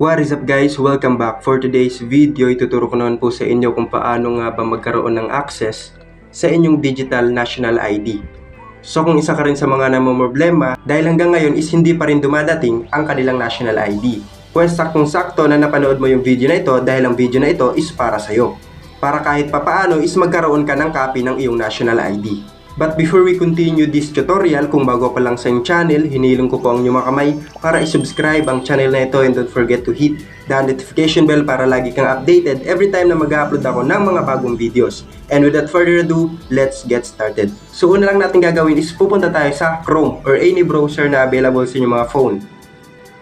What is up guys? Welcome back. For today's video, ituturo ko naman po sa inyo kung paano nga ba magkaroon ng access sa inyong digital national ID. So kung isa ka rin sa mga namumroblema, dahil hanggang ngayon is hindi pa rin dumadating ang kanilang national ID. Pwes saktong-sakto na napanood mo yung video na ito dahil ang video na ito is para sa'yo. Para kahit papaano is magkaroon ka ng copy ng iyong national ID. But before we continue this tutorial, kung bago pa lang sa inyong channel, hinilong ko po ang inyong mga kamay para isubscribe ang channel na ito and don't forget to hit the notification bell para lagi kang updated every time na mag-upload ako ng mga bagong videos. And without further ado, let's get started. So una lang natin gagawin is pupunta tayo sa Chrome or any browser na available sa inyong mga phone.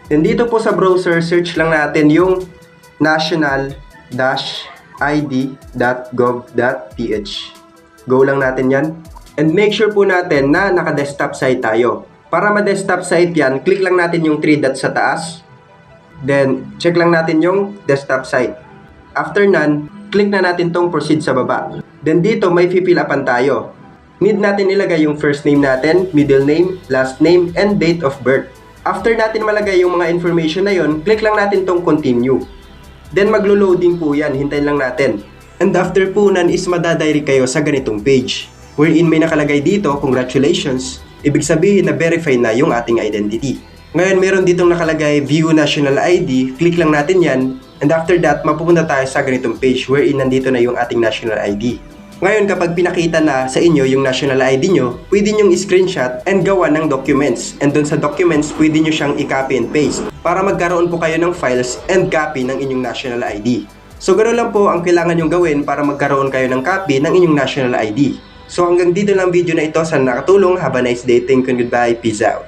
Then dito po sa browser, search lang natin yung national-id.gov.ph. Go lang natin yan. And make sure po natin na naka-desktop site tayo. Para ma-desktop site yan, click lang natin yung 3 dots sa taas. Then, check lang natin yung desktop site. After none, click na natin tong proceed sa baba. Then dito, may fill upan tayo. Need natin ilagay yung first name natin, middle name, last name, and date of birth. After natin malagay yung mga information na yon, click lang natin tong continue. Then maglo-loading po yan, hintayin lang natin. And after po nan is madadirect kayo sa ganitong page. Wherein may nakalagay dito, congratulations, ibig sabihin na verify na yung ating identity. Ngayon meron ditong nakalagay view national ID, click lang natin yan, and after that mapupunta tayo sa ganitong page wherein nandito na yung ating national ID. Ngayon kapag pinakita na sa inyo yung national ID nyo, pwede nyong screenshot and gawa ng documents. And dun sa documents, pwede nyo siyang i-copy and paste para magkaroon po kayo ng files and copy ng inyong national ID. So ganoon lang po ang kailangan nyong gawin para magkaroon kayo ng copy ng inyong national ID. So hanggang dito lang video na ito. Sana nakatulong. Have a nice day. Thank you and goodbye. Peace out.